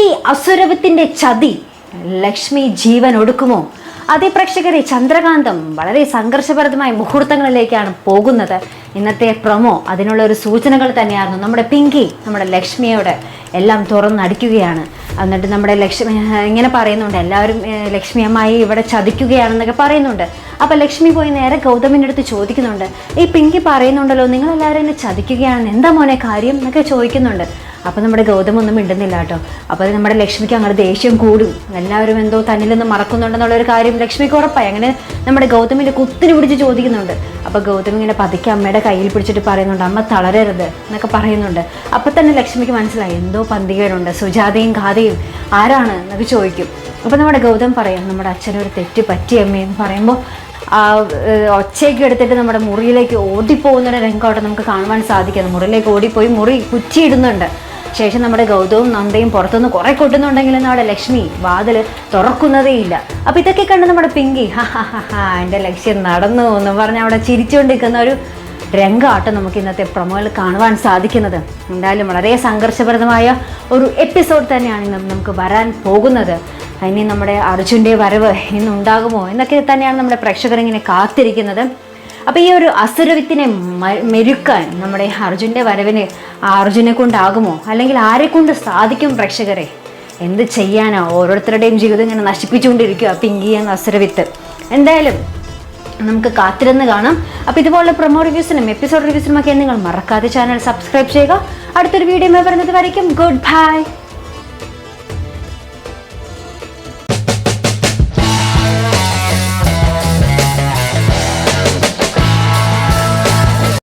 ഈ അസുരവത്തിന്റെ ചതി ലക്ഷ്മി ജീവൻ ഒടുക്കുമോ? അതേ പ്രേക്ഷകരെ ചന്ദ്രകാന്തം വളരെ സംഘർഷഭരിതമായ മുഹൂർത്തങ്ങളിലേക്കാണ് പോകുന്നത്. ഇന്നത്തെ പ്രൊമോ അതിനുള്ള ഒരു സൂചനകൾ തന്നെയായിരുന്നു. നമ്മുടെ പിങ്കി നമ്മുടെ ലക്ഷ്മിയോട് എല്ലാം തുറന്നടിക്കുകയാണ്. എന്നിട്ട് നമ്മുടെ ലക്ഷ്മി ഇങ്ങനെ പറയുന്നുണ്ട് എല്ലാവരും ലക്ഷ്മി അമ്മായി ഇവിടെ ചതിക്കുകയാണെന്നൊക്കെ പറയുന്നുണ്ട്. അപ്പം ലക്ഷ്മി പോയി നേരെ ഗൗതമിന്റെ അടുത്ത് ചോദിക്കുന്നുണ്ട് ഈ പിങ്കി പറയുന്നുണ്ടല്ലോ നിങ്ങളെല്ലാവരും എന്നെ ചതിക്കുകയാണെന്ന് എന്താ മോനെ കാര്യം? എന്നൊക്കെ ചോദിക്കുന്നുണ്ട്. അപ്പോൾ നമ്മുടെ ഗൗതമൊന്നും മിണ്ടുന്നില്ല കേട്ടോ. അപ്പോൾ അത് നമ്മുടെ ലക്ഷ്മിക്ക് അങ്ങനെ ദേഷ്യം കൂടും. എല്ലാവരും എന്തോ തന്നിൽ നിന്ന് മറക്കുന്നുണ്ടെന്നുള്ളൊരു കാര്യം ലക്ഷ്മിക്ക് ഉറപ്പായി. അങ്ങനെ നമ്മുടെ ഗൗതമിന്റെ കുത്തിരി പിടിച്ച് ചോദിക്കുന്നുണ്ട്. അപ്പോൾ ഗൗതം ഇങ്ങനെ പതുക്കെ അമ്മയുടെ കയ്യിൽ പിടിച്ചിട്ട് പറയുന്നുണ്ട് അമ്മ തളരരുത് എന്നൊക്കെ പറയുന്നുണ്ട്. അപ്പോൾ തന്നെ ലക്ഷ്മിക്ക് മനസ്സിലായി എന്തോ പന്തികേടുണ്ട് സുജാതയും ഗാഥയും ആരാണ് എന്നൊക്കെ ചോദിക്കും. അപ്പോൾ നമ്മുടെ ഗൗതം പറയും നമ്മുടെ അച്ഛനൊരു തെറ്റ് പറ്റി അമ്മയെന്ന് പറയുമ്പോൾ ആ ഒച്ചയൊക്കെ എടുത്തിട്ട് നമ്മുടെ മുറിയിലേക്ക് ഓടിപ്പോകുന്നൊരു രംഗം രംഗമായിട്ട് നമുക്ക് കാണുവാൻ സാധിക്കുന്നു മുറിയിലേക്ക് ഓടിപ്പോയി മുറി കുറ്റിയിടുന്നുണ്ട്. ശേഷം നമ്മുടെ ഗൗതവും നന്ദയും പുറത്തുനിന്ന് കുറെ കൊട്ടുന്നുണ്ടെങ്കിലും നമ്മുടെ ലക്ഷ്മി വാതിൽ തുറക്കുന്നതേ ഇല്ല. അപ്പൊ ഇതൊക്കെ കണ്ട് നമ്മുടെ പിങ്കി ഹാ ഹാ ലക്ഷ്യം നടന്നു എന്ന് പറഞ്ഞ് അവിടെ ചിരിച്ചുകൊണ്ടിരിക്കുന്ന ഒരു രംഗമാട്ടം നമുക്ക് ഇന്നത്തെ പ്രൊമോയിൽ കാണുവാൻ സാധിക്കുന്നത്. എന്തായാലും വളരെ സംഘർഷപ്രദമായ ഒരു എപ്പിസോഡ് തന്നെയാണ് ഇന്ന് നമുക്ക് വരാൻ പോകുന്നത്. ഇനി നമ്മുടെ അർജുന്റെ വരവ് ഇന്നുണ്ടാകുമോ എന്നൊക്കെ തന്നെയാണ് നമ്മുടെ പ്രേക്ഷകർ ഇങ്ങനെ കാത്തിരിക്കുന്നത്. അപ്പോൾ ഈ ഒരു അസുരവിത്തിനെ മെരുക്കാൻ നമ്മുടെ അർജുന്റെ വരവിന് അർജുനെ കൊണ്ടാകുമോ? അല്ലെങ്കിൽ ആരെ കൊണ്ട് സാധിക്കും പ്രേക്ഷകരെ? എന്ത് ചെയ്യാനോ? ഓരോരുത്തരുടെയും ജീവിതം ഇങ്ങനെ നശിപ്പിച്ചുകൊണ്ടിരിക്കുക പിങ്കി എന്ന അസുരവിത്ത്. എന്തായാലും നമുക്ക് കാത്തിരുന്ന് കാണാം. അപ്പോൾ ഇതുപോലുള്ള പ്രൊമോ റിവ്യൂസിനും എപ്പിസോഡ് റിവ്യൂസിനും ഒക്കെ നിങ്ങൾ മറക്കാതെ ചാനൽ സബ്സ്ക്രൈബ് ചെയ്യുക. അടുത്തൊരു വീഡിയോ വരുന്നത് വരയ്ക്കും. Good bye